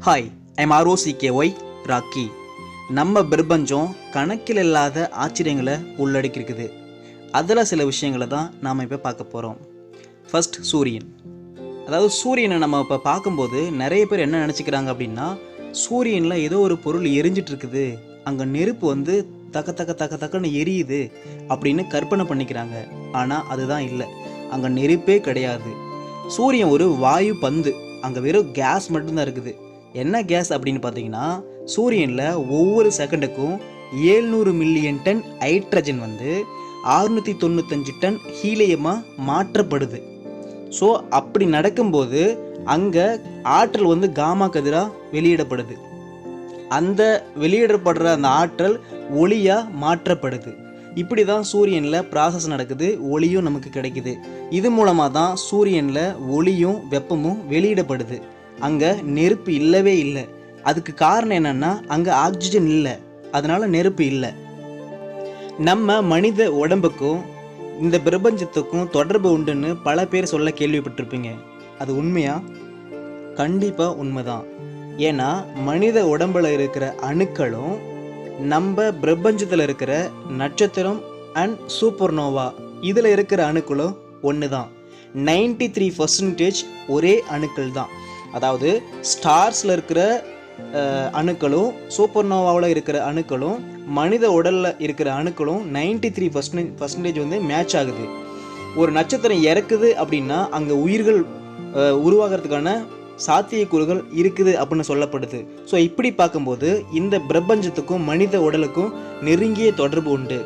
Hi I'm R O C K Y Rocky நம்ம பிரபஞ்சம் கணக்கில் இல்லாத ஆச்சரியங்களை உள்ளடக்கியிருக்குது. அதில் சில விஷயங்களை தான் நாம் இப்போ பார்க்க போகிறோம் ஃபர்ஸ்ட் சூரியன். அதாவது சூரியனை நம்ம இப்போ பார்க்கும்போது நிறைய பேர் என்ன நினச்சிக்கிறாங்க அப்படின்னா சூரியனில் ஏதோ ஒரு பொருள் எரிஞ்சிட்டு இருக்குது அங்கே நெருப்பு வந்து தக்க தக்க தக்க தக்கன்னு எரியுது அப்படின்னு கற்பனை பண்ணிக்கிறாங்க. ஆனால் அதுதான் இல்லை. அங்கே நெருப்பே கிடையாது. சூரியன் ஒரு வாயு பந்து. அங்கே வெறும் கேஸ் மட்டும்தான் இருக்குது. என்ன கேஸ் அப்படின்னு பார்த்தீங்கன்னா சூரியனில் ஒவ்வொரு செகண்டுக்கும் ஏழ்நூறு மில்லியன் டன் ஹைட்ரஜன் வந்து ஆறுநூற்றி தொண்ணூத்தஞ்சு டன் ஹீலியமாக மாற்றப்படுது. ஸோ அப்படி நடக்கும்போது அங்கே ஆற்றல் வந்து காமா கதிராக வெளியிடப்படுது. அந்த வெளியிடப்படுற அந்த ஆற்றல் ஒளியாக மாற்றப்படுது. இப்படி தான் சூரியனில் ப்ராசஸ் நடக்குது ஒளியும் நமக்கு கிடைக்குது. இது மூலமாக தான் சூரியனில் ஒளியும் வெப்பமும் வெளியிடப்படுது. அங்கே நெருப்பு இல்லவே இல்லை. அதுக்கு காரணம் என்னன்னா அங்கே ஆக்சிஜன் இல்லை. அதனால நெருப்பு இல்லை. நம்ம மனித உடம்புக்கும் இந்த பிரபஞ்சத்துக்கும் தொடர்பு உண்டுன்னு பல பேர் சொல்ல கேள்விப்பட்டிருப்பீங்க. அது உண்மையா? கண்டிப்பாக உண்மைதான். ஏன்னா மனித உடம்பில் இருக்கிற அணுக்களும் நம்ம பிரபஞ்சத்தில் இருக்கிற நட்சத்திரம் அண்ட் சூப்பர்னோவா இதில் இருக்கிற அணுக்களும் ஒன்று தான் நைன்டி த்ரீ பர்சன்டேஜ் ஒரே அணுக்கள் தான் அதாவது ஸ்டார்ஸில் இருக்கிற அணுக்களும் சூப்பர் நோவாவில் இருக்கிற அணுக்களும் மனித உடலில் இருக்கிற அணுக்களும் நைன்டி த்ரீ பர்சன்டேஜ் பர்சன்டேஜ் வந்து மேட்ச் ஆகுது. ஒரு நட்சத்திரம் இறக்குது அப்படின்னா அங்கே உயிர்கள் உருவாகிறதுக்கான சாத்தியக்கூறுகள் இருக்குது அப்படின்னு சொல்லப்படுது. ஸோ இப்படி பார்க்கும்போது இந்த பிரபஞ்சத்துக்கும் மனித உடலுக்கும் நெருங்கிய தொடர்பு உண்டு.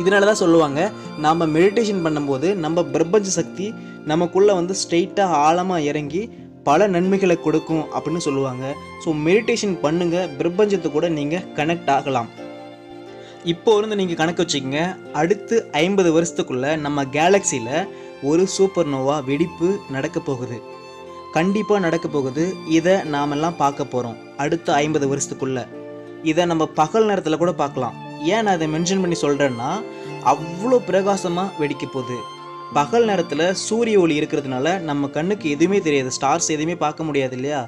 இதனால தான் சொல்லுவாங்க நாம் மெடிடேஷன் பண்ணும்போது நம்ம பிரபஞ்ச சக்தி நமக்குள்ளே வந்து ஸ்ட்ரெயிட்டாக ஆழமாக இறங்கி பல நன்மைகளை கொடுக்கும் அப்படின்னு சொல்லுவாங்க. ஸோ மெடிடேஷன் பண்ணுங்கள் பிரபஞ்சத்தை கூட நீங்கள் கனெக்ட் ஆகலாம். இப்போ இருந்து நீங்கள் கணக்கு வச்சுக்கோங்க. அடுத்து ஐம்பது வருஷத்துக்குள்ளே நம்ம கேலக்சியில் ஒரு சூப்பர் நோவா வெடிப்பு நடக்க போகுது. கண்டிப்பாக நடக்க போகுது. இதை நாமெல்லாம் பார்க்க போகிறோம் அடுத்த ஐம்பது வருஷத்துக்குள்ளே. இதை நம்ம பகல் நேரத்தில் கூட பார்க்கலாம். ஏன் நான் இதை மென்ஷன் பண்ணி சொல்கிறேன்னா அவ்வளோ பிரகாசமாக வெடிக்க போகுது. பகல் நேரத்தில் சூரிய ஒளி இருக்கிறதுனால நம்ம கண்ணுக்கு எதுவுமே தெரியாது ஸ்டார்ஸ் எதுவுமே பார்க்க முடியாது இல்லையா?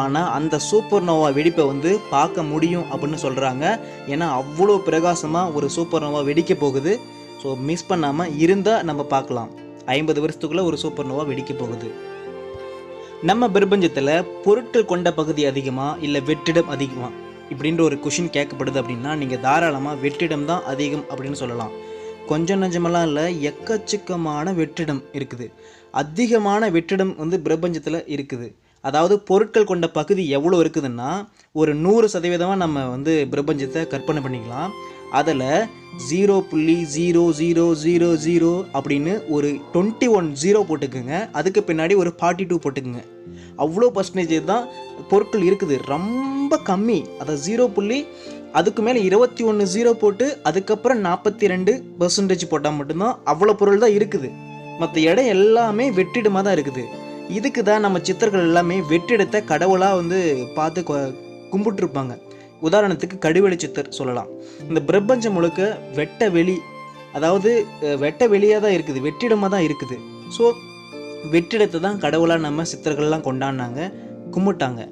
ஆனால் அந்த சூப்பர் நோவா வெடிப்பை வந்து பார்க்க முடியும் அப்படின்னு சொல்கிறாங்க ஏன்னா அவ்வளோ பிரகாசமாக ஒரு சூப்பர் நோவா வெடிக்க போகுது. ஸோ மிஸ் பண்ணாமல் இருந்தால் நம்ம பார்க்கலாம். ஐம்பது வருஷத்துக்குள்ளே ஒரு சூப்பர் நோவா வெடிக்க போகுது. நம்ம பிரபஞ்சத்தில் பொருட்கள் கொண்ட பகுதி அதிகமாக இல்லை வெற்றிடம் அதிகமாக இப்படின்ற ஒரு கொஷின் கேட்கப்படுது அப்படின்னா நீங்கள் தாராளமாக வெற்றிடம் தான் அதிகம் அப்படின்னு சொல்லலாம். கொஞ்சம் நஞ்சமெல்லாம் இல்லை எக்கச்சக்கமான வெற்றிடம் இருக்குது. அதிகமான வெற்றிடம் வந்து பிரபஞ்சத்தில் இருக்குது. அதாவது பொருட்கள் கொண்ட பகுதி எவ்வளோ இருக்குதுன்னா ஒரு நூறு சதவீதமாக நம்ம வந்து பிரபஞ்சத்தை கற்பனை பண்ணிக்கலாம். அதில் ஜீரோ புள்ளி ஜீரோ ஜீரோ ஜீரோ ஜீரோ அப்படின்னு ஒரு டுவெண்ட்டி ஒன் ஜீரோ போட்டுக்குங்க. அதுக்கு பின்னாடி ஒரு ஃபார்ட்டி டூ போட்டுக்குங்க. அவ்வளோ பர்சன்டேஜ் தான் பொருட்கள் இருக்குது. ரொம்ப கம்மி. அதாவது ஜீரோ புள்ளி அதுக்கு மேலே இருபத்தி ஒன்று ஜீரோ போட்டு அதுக்கப்புறம் நாற்பத்தி ரெண்டு பர்சன்டேஜ் போட்டால் மட்டும்தான் அவ்வளோ பொருள் தான் இருக்குது. மற்ற இடம் எல்லாமே வெற்றிடமாக தான் இருக்குது. இதுக்கு தான் நம்ம சித்தர்கள் எல்லாமே வெற்றிடத்தை கடவுளாக வந்து பார்த்து கும்பிட்டுருப்பாங்க. உதாரணத்துக்கு கடுவெளி சித்தர் சொல்லலாம். இந்த பிரபஞ்சம் முழுக்க வெட்ட வெளி அதாவது வெட்ட வெளியாக தான் இருக்குது வெற்றிடமாக தான் இருக்குது. ஸோ வெற்றிடத்தை தான் கடவுளாக நம்ம சித்தர்கள்லாம் கொண்டாடினாங்க கும்பிட்டாங்க.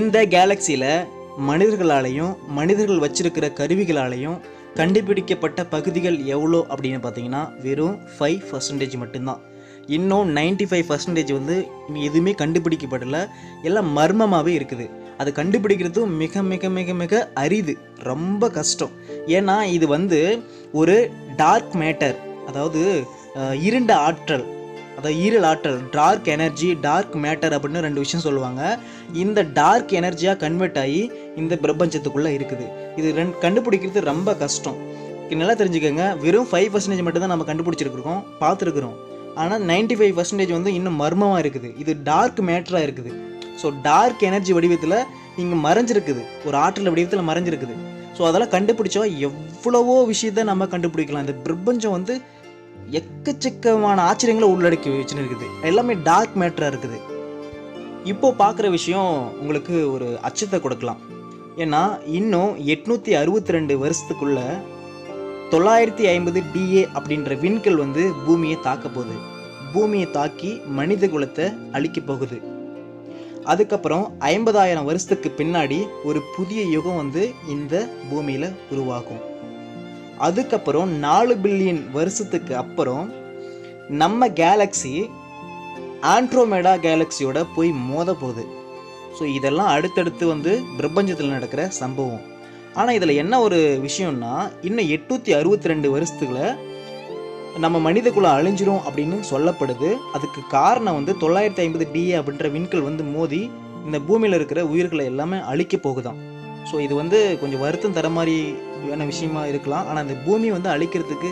இந்த கேலக்சியில் மனிதர்களாலையும் மனிதர்கள் வச்சிருக்கிற கருவிகளாலையும் கண்டுபிடிக்கப்பட்ட பகுதிகள் எவ்வளோ அப்படின்னு பார்த்தீங்கன்னா வெறும் ஃபைவ் பர்சன்டேஜ் மட்டும்தான். இன்னும் 95% ஃபைவ் பர்சன்டேஜ் வந்து எதுவுமே கண்டுபிடிக்கப்படல. எல்லாம் மர்மமாகவே இருக்குது. அது கண்டுபிடிக்கிறதும் மிக மிக மிக மிக அரிது. ரொம்ப கஷ்டம். ஏன்னா இது வந்து ஒரு டார்க் மேட்டர் அதாவது இருண்ட ஆற்றல். அதாவது ஈரல் ஆற்றல் டார்க் எனர்ஜி டார்க் மேட்டர் அப்படின்னு ரெண்டு விஷயம் சொல்லுவாங்க. இந்த டார்க் எனர்ஜியாக கன்வெர்ட் ஆகி இந்த பிரபஞ்சத்துக்குள்ளே இருக்குது. இது ரெண் கண்டுபிடிக்கிறது ரொம்ப கஷ்டம். நல்லா தெரிஞ்சுக்கோங்க வெறும் ஃபைவ் பர்சன்டேஜ் மட்டும் தான் நம்ம கண்டுபிடிச்சிருக்கிறோம் பார்த்துருக்குறோம். ஆனால் 95% ஃபைவ் பர்சன்டேஜ் வந்து இன்னும் மர்மமாக இருக்குது. இது டார்க் மேட்டராக இருக்குது. ஸோ டார்க் எனர்ஜி வடிவத்தில் இங்கே மறைஞ்சிருக்குது. ஒரு ஆற்றல் வடிவத்தில் மறைஞ்சிருக்குது. ஸோ அதெல்லாம் கண்டுபிடிச்சா எவ்வளவோ விஷயத்த நம்ம கண்டுபிடிக்கலாம். இந்த பிரபஞ்சம் வந்து எக்கச்சக்கமான ஆச்சரியங்களை உள்ளடக்கி வச்சுன்னு இருக்குது எல்லாமே டார்க் மேட்டராக இருக்குது. இப்போ பார்க்குற விஷயம் உங்களுக்கு ஒரு அச்சத்தை கொடுக்கலாம். ஏன்னா இன்னும் எட்நூற்றி அறுபத்தி ரெண்டு வருஷத்துக்குள்ள தொள்ளாயிரத்தி ஐம்பது டிஏ அப்படின்ற விண்கல் வந்து பூமியை தாக்க போகுது. பூமியை தாக்கி மனித குலத்தை அழிக்க போகுது. அதுக்கப்புறம் ஐம்பதாயிரம் வருஷத்துக்கு பின்னாடி ஒரு புதிய யுகம் வந்து இந்த பூமியில் உருவாகும். அதுக்கப்புறம் நாலு பில்லியன் வருஷத்துக்கு அப்புறம் நம்ம கேலக்ஸி ஆண்ட்ரோமேடா கேலக்ஸியோட போய் மோத போகுது. ஸோ இதெல்லாம் அடுத்தடுத்து வந்து பிரபஞ்சத்தில் நடக்கிற சம்பவம். ஆனால் இதில் என்ன ஒரு விஷயம்னா இன்னும் எட்நூற்றி அறுபத்தி ரெண்டு வருஷத்துக்குள்ள நம்ம மனித குலம் அழிஞ்சிரும் அப்படின்னு சொல்லப்படுது. அதுக்கு காரணம் வந்து தொள்ளாயிரத்தி ஐம்பது டிஏ அப்படின்ற விண்கல் வந்து மோதி இந்த பூமியில் இருக்கிற உயிர்களை எல்லாமே அழிக்க போகுதான் ஸோ இது வந்து கொஞ்சம் வருத்தம் தர மாதிரி என்ன விஷயமா இருக்கலாம். ஆனால் இந்த பூமி வந்து அழிக்கிறதுக்கு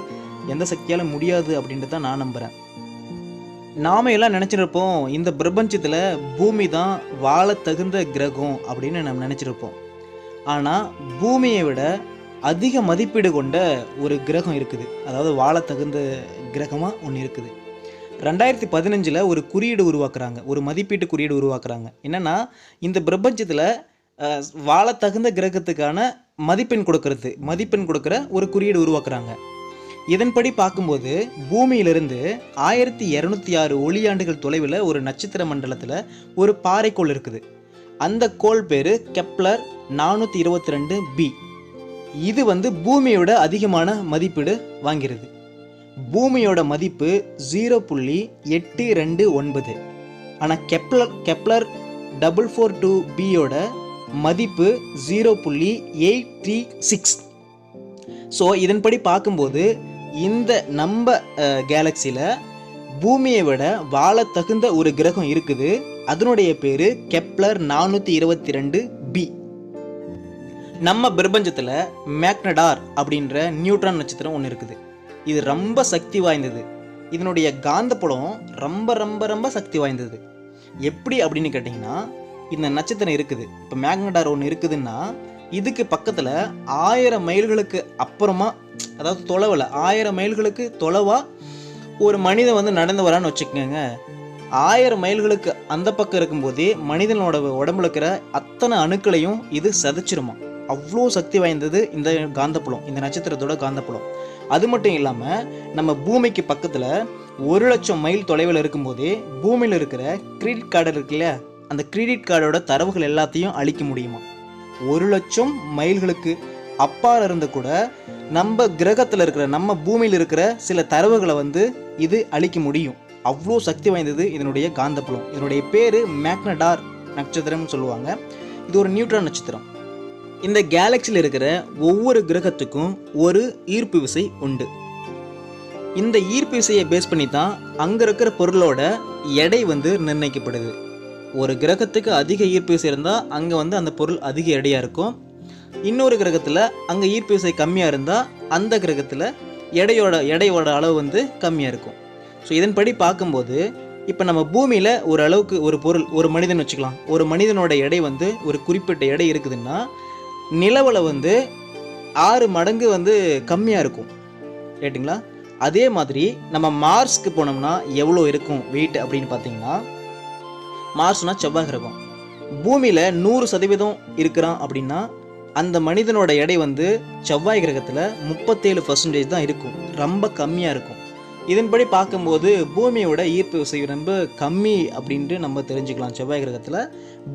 எந்த சக்தியால் முடியாது அப்படின்ட்டு தான் நான் நம்புகிறேன் நாம எல்லாம் நினச்சிருப்போம் இந்த பிரபஞ்சத்தில் பூமி தான் வாழ தகுந்த கிரகம் அப்படின்னு நம்ம நினச்சிருப்போம். ஆனால் பூமியை விட அதிக மதிப்பீடு கொண்ட ஒரு கிரகம் இருக்குது. அதாவது வாழ தகுந்த கிரகமாக ஒன்று இருக்குது. ரெண்டாயிரத்தி பதினஞ்சில் ஒரு குறியீடு உருவாக்குறாங்க. ஒரு மதிப்பீட்டு குறியீடு உருவாக்குறாங்க. என்னென்னா இந்த பிரபஞ்சத்தில் வாழ தகுந்த கிரகத்துக்கான மதிப்பெண் கொடுக்கறது. மதிப்பெண் கொடுக்குற ஒரு குறியீடு உருவாக்குறாங்க. இதன்படி பார்க்கும்போது பூமியிலிருந்து ஆயிரத்தி இரநூத்தி ஆறு ஒளியாண்டுகள் தொலைவில் ஒரு நட்சத்திர மண்டலத்தில் ஒரு பாறைக்கோள் இருக்குது. அந்த கோள் பேர் கெப்லர் நானூற்றி இருபத்தி ரெண்டு பி இது வந்து பூமியோட அதிகமான மதிப்பீடு வாங்கிறது. பூமியோட மதிப்பு ஜீரோ புள்ளி எட்டு ரெண்டு ஒன்பது. ஆனால் Kepler Kepler double four two பியோட மதிப்பு ஜீரோ புள்ளி எயிட் த்ரீ சிக்ஸ் ஸோ இதன்படி பார்க்கும்போது இந்த நம்ம கேலக்சியில் பூமியை விட வாழ தகுந்த ஒரு கிரகம் இருக்குது. அதனுடைய பேர் கெப்லர் நானூற்றி இருபத்தி ரெண்டு பி நம்ம பிரபஞ்சத்தில் மேக்னடார் அப்படின்ற நியூட்ரான் நட்சத்திரம் ஒன்று இருக்குது. இது ரொம்ப சக்தி வாய்ந்தது. இதனுடைய காந்தப்புலம் ரொம்ப ரொம்ப ரொம்ப சக்தி வாய்ந்தது. எப்படி அப்படின்னு கேட்டிங்கன்னா இந்த நட்சத்திரம் இருக்குது. இப்போ மேக்னடார் ஒன்று இருக்குதுன்னா இதுக்கு பக்கத்தில் ஆயிரம் மைல்களுக்கு அப்புறமா அதாவது தொலைவில் ஆயிரம் மைல்களுக்கு தொலைவாக ஒரு மனிதன் வந்து நடந்து வரான்னு வச்சுக்கோங்க. ஆயிரம் மைல்களுக்கு அந்த பக்கம் இருக்கும்போதே மனிதனோட உடம்புல இருக்கிற அத்தனை அணுக்களையும் இது சதைச்சிருமா? அவ்வளோ சக்தி வாய்ந்தது இந்த காந்தப்புலம் இந்த நட்சத்திரத்தோட காந்தப்புலம். அது மட்டும் இல்லாமல் நம்ம பூமிக்கு பக்கத்தில் ஒரு லட்சம் மைல் தொலைவில் இருக்கும்போதே பூமியில் இருக்கிற கிரெடிட் கார்டு இருக்குல்ல அந்த கிரெடிட் கார்டோட தரவுகள் எல்லாத்தையும் அழிக்க முடியுமா? ஒரு லட்சம் மைல்களுக்கு அப்பால் இருந்து கூட நம்ம கிரகத்தில் இருக்கிற நம்ம பூமியில் இருக்கிற சில தரவுகளை வந்து இது அழிக்க முடியும். அவ்வளோ சக்தி வாய்ந்தது இதனுடைய காந்தப்புலம். இதனுடைய பேர் மேக்னடார் நட்சத்திரம்னு சொல்லுவாங்க. இது ஒரு நியூட்ரான் நட்சத்திரம். இந்த கேலக்சியில் இருக்கிற ஒவ்வொரு கிரகத்துக்கும் ஒரு ஈர்ப்பு விசை உண்டு. இந்த ஈர்ப்பு விசையை பேஸ் பண்ணி தான் அங்கே இருக்கிற பொருளோட எடை வந்து நிர்ணயிக்கப்படுது. ஒரு கிரகத்துக்கு அதிக ஈர்ப்பு விசை இருந்தால் அங்கே வந்து அந்த பொருள் அதிக எடையாக இருக்கும். இன்னொரு கிரகத்தில் அங்கே ஈர்ப்பு விசை கம்மியாக இருந்தால் அந்த கிரகத்தில் எடையோட எடையோட அளவு வந்து கம்மியாக இருக்கும். ஸோ இதன்படி பார்க்கும்போது இப்போ நம்ம பூமியில் ஒரு அளவுக்கு ஒரு பொருள் ஒரு மனிதன் வச்சுக்கலாம். ஒரு மனிதனோட எடை வந்து ஒரு குறிப்பிட்ட எடை இருக்குதுன்னா நிலவில் வந்து ஆறு மடங்கு வந்து கம்மியாக இருக்கும். ரைட்டுங்களா அதே மாதிரி நம்ம மார்ஸ்க்கு போனோம்னா எவ்வளோ இருக்கும் வெயிட் அப்படின்னு பார்த்தீங்கன்னா மார்ஸ்னா செவ்வாய் கிரகம். பூமியில் நூறு சதவீதம் இருக்கிறான் அப்படின்னா அந்த மனிதனோட எடை வந்து செவ்வாய் கிரகத்தில் முப்பத்தேழு பர்சன்டேஜ் தான் இருக்கும். ரொம்ப கம்மியாக இருக்கும். இதன்படி பார்க்கும்போது பூமியோட ஈர்ப்பு விசை ரொம்ப கம்மி அப்படின்ட்டு நம்ம தெரிஞ்சுக்கலாம். செவ்வாய் கிரகத்தில்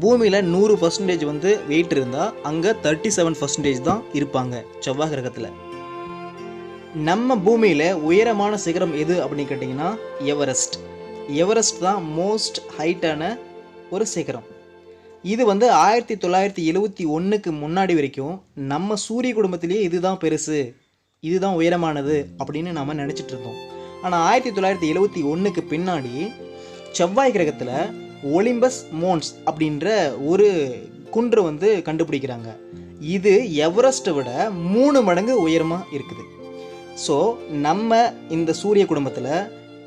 பூமியில் நூறு பர்சன்டேஜ் வந்து வெயிட் இருந்தால் அங்கே தேர்ட்டி செவன் பர்சன்டேஜ் தான் இருப்பாங்க செவ்வாய் கிரகத்தில். நம்ம பூமியில் உயரமான சிகரம் எது அப்படின்னு கேட்டிங்கன்னா எவரெஸ்ட் எவரெஸ்ட் தான் மோஸ்ட் ஹைட்டான ஒரு சிகரம். இது வந்து ஆயிரத்தி தொள்ளாயிரத்தி எழுவத்தி ஒன்றுக்கு முன்னாடி வரைக்கும் நம்ம சூரிய குடும்பத்திலேயே இதுதான் பெருசு இதுதான் உயரமானது அப்படின்னு நம்ம நினச்சிட்டு இருந்தோம். ஆனால் ஆயிரத்தி தொள்ளாயிரத்தி எழுவத்தி ஒன்றுக்கு பின்னாடி செவ்வாய் கிரகத்தில் ஒலிம்பஸ் மோன்ஸ் அப்படின்ற ஒரு குன்று வந்து கண்டுபிடிக்கிறாங்க. இது எவரெஸ்ட்டை விட மூணு மடங்கு உயரமாக இருக்குது. ஸோ நம்ம இந்த சூரிய குடும்பத்தில்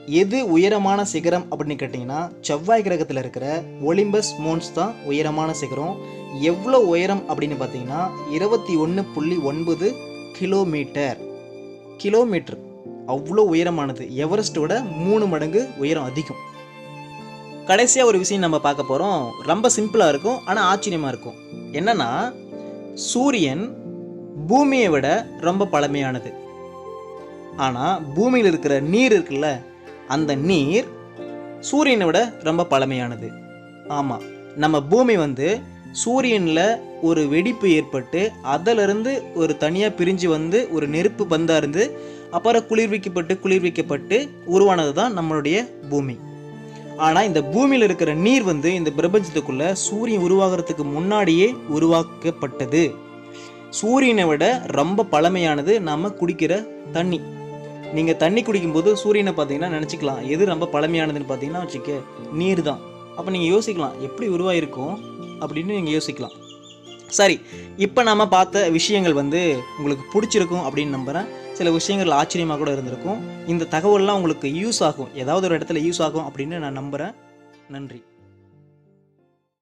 எது உயரமான சிகரம் அப்படின்னு கேட்டிங்கன்னா செவ்வாய் கிரகத்தில் இருக்கிற ஒலிம்பஸ் மோன்ஸ் தான் உயரமான சிகரம். எவ்வளோ உயரம் அப்படின்னு பார்த்தீங்கன்னா இருபத்தி ஒன்று புள்ளி ஒன்பது கிலோமீட்டர். கிலோமீட்டர். அவ்வளோ உயரமானது. எவரெஸ்ட்டோட மூணு மடங்கு உயரம் அதிகம். கடைசியாக ஒரு விஷயம் நம்ம பார்க்க போகிறோம் ரொம்ப சிம்பிளாக இருக்கும் ஆனால் ஆச்சரியமாக இருக்கும். என்னென்னா சூரியன் பூமியை விட ரொம்ப பழமையானது. ஆனால் பூமியில் இருக்கிற நீர் இருக்குல்ல அந்த நீர் சூரியனை விட ரொம்ப பழமையானது. ஆமாம் நம்ம பூமி வந்து சூரியனில் ஒரு வெடிப்பு ஏற்பட்டு அதிலிருந்து ஒரு தனியாக பிரிஞ்சு வந்து ஒரு நெருப்பு பந்தாக இருந்து அப்புறம் குளிர்விக்கப்பட்டு குளிர்விக்கப்பட்டு உருவானது தான் நம்மளுடைய பூமி. ஆனால் இந்த பூமியில் இருக்கிற நீர் வந்து இந்த பிரபஞ்சத்துக்குள்ளே சூரியன் உருவாகிறதுக்கு முன்னாடியே உருவாக்கப்பட்டது. சூரியனை விட ரொம்ப பழமையானது நம்ம குடிக்கிற தண்ணி. நீங்கள் தண்ணி குடிக்கும்போது சூரியனை பார்த்தீங்கன்னா நினச்சிக்கலாம் எது ரொம்ப பழமையானதுன்னு பார்த்தீங்கன்னா வச்சுக்க நீர் தான் அப்போ நீங்கள் யோசிக்கலாம் எப்படி உருவாயிருக்கும் அப்படின்னு நீங்கள் யோசிக்கலாம். சரி இப்போ நாம் பார்த்த விஷயங்கள் வந்து உங்களுக்கு பிடிச்சிருக்கும் அப்படின்னு நம்புகிறேன் சில விஷயங்கள் ஆச்சரியமாக கூட இருந்திருக்கும். இந்த தகவல்லாம் உங்களுக்கு யூஸ் ஆகும் ஏதாவது ஒரு இடத்துல யூஸ் ஆகும் அப்படின்னு நான் நம்புகிறேன் நன்றி.